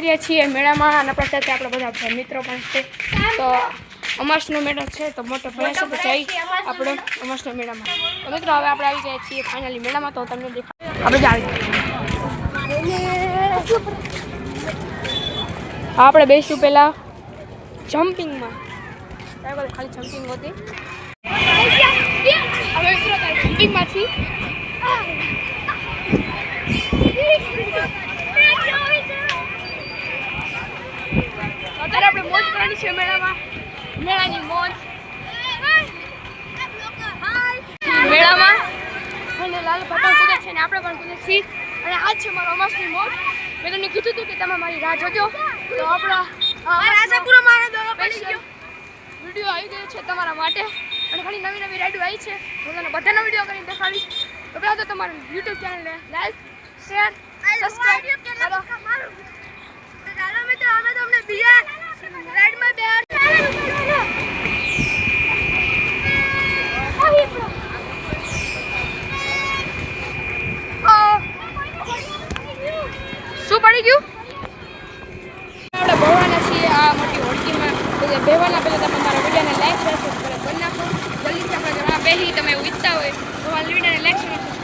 રહ્યા છીએ મેળામાં અને આપણા સાથે આપણા બધા મિત્રો પણ છે. તો અમાસનો મેળો છે, તો મોટો ભરાય છે, તો જઈ આપણે અમાસના મેળામાં. તો મિત્રો, હવે આપણે આવી ગયા છીએ ફાઇનલી મેળામાં, તો તમને દેખાય આપણે જ આપણે બેસું પહેલા જમ્પિંગમાં ખાલી જમ્પિંગ હતી. હવે મિત્રો જમ્પિંગમાંથી અત્યારે આપણે મોજ કરવાની છે મેળામાં. મેળાની મોજ. મેળામાં. અને લાલ પતંગ કૂદે છે ને આપણે પણ કૂદે છીએ. અને આજ છે મારો અમાસની મોજ. મેં તમને કીધું હતું કે તમે મારી રાહ જોજો. તો આપણા વીડિયો આવી ગયો છે તમારા માટે. અને ઘણી નવી નવી રાઈડો આવી છે. હું તમને બધાનો વીડિયો કરીને દેખાડીશ. તો પહેલાં તો તમારું યુટ્યુબ ચેનલને લાઈક શેર સબસ્ક્રાઈબ કરો શું Well, we did election.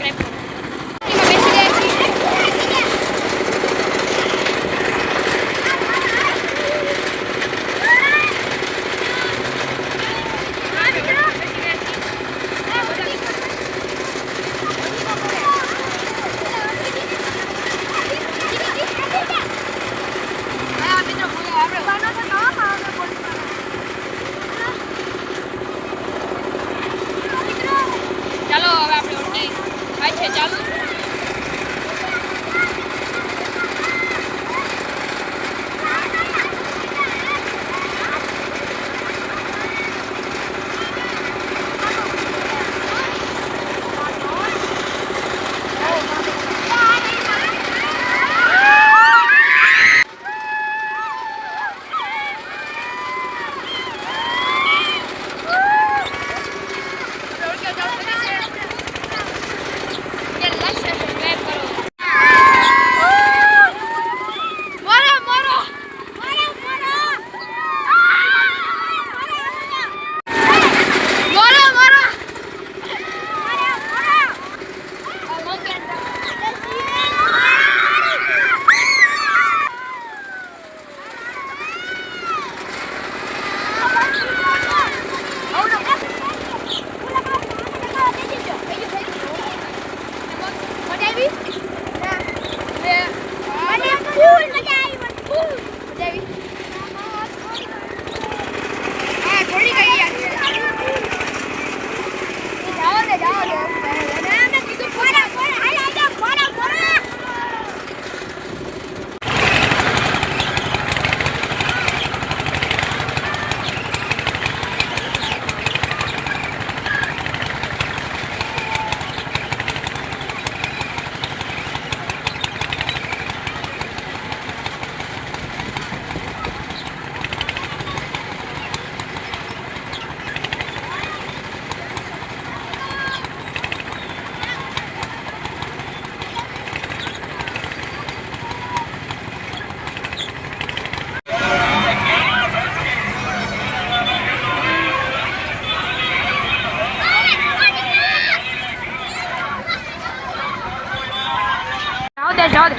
然后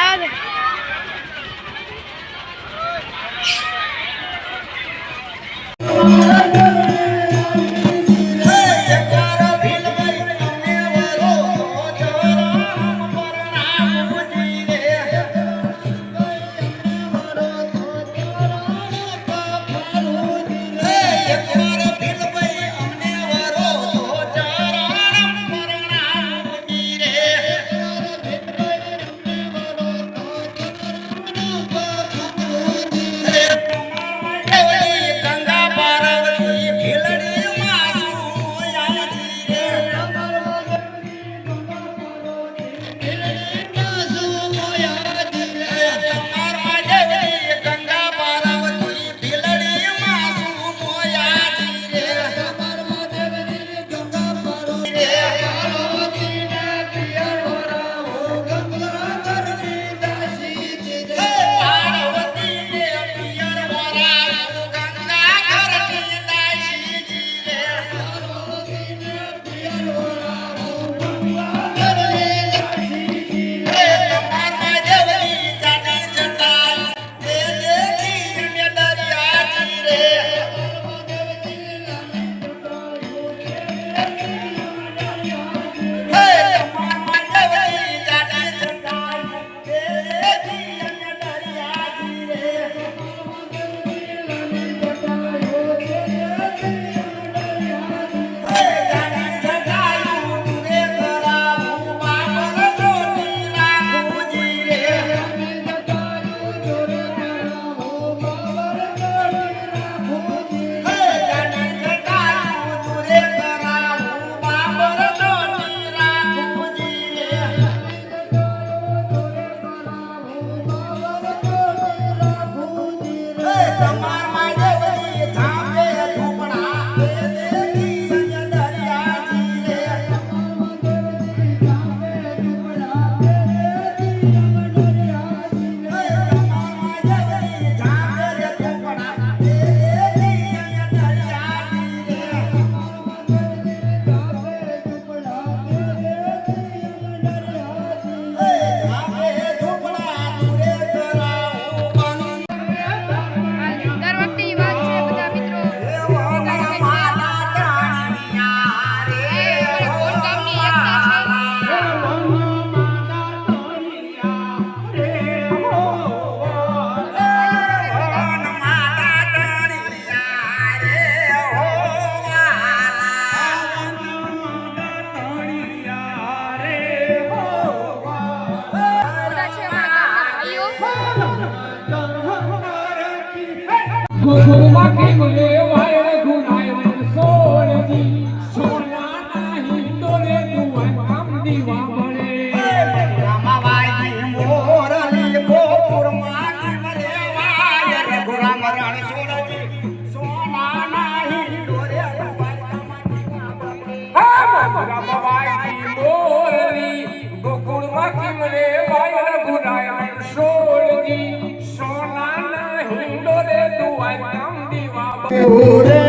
آدم ore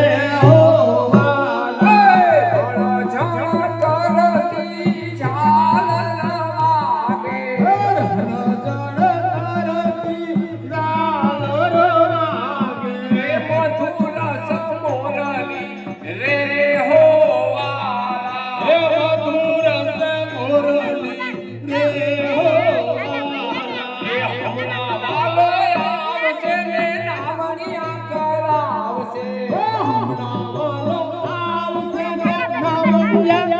Yeah.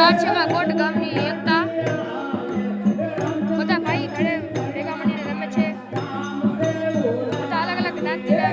ધોરણ આઠમાં કોટ ગામની એકતા. બધા ભાઈ ઘરે ભેગા મળીને રમે છે. બધા અલગ અલગ જ્ઞાતિના.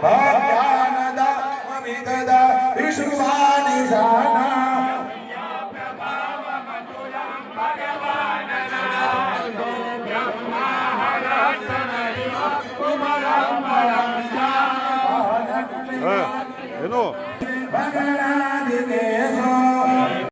Bye.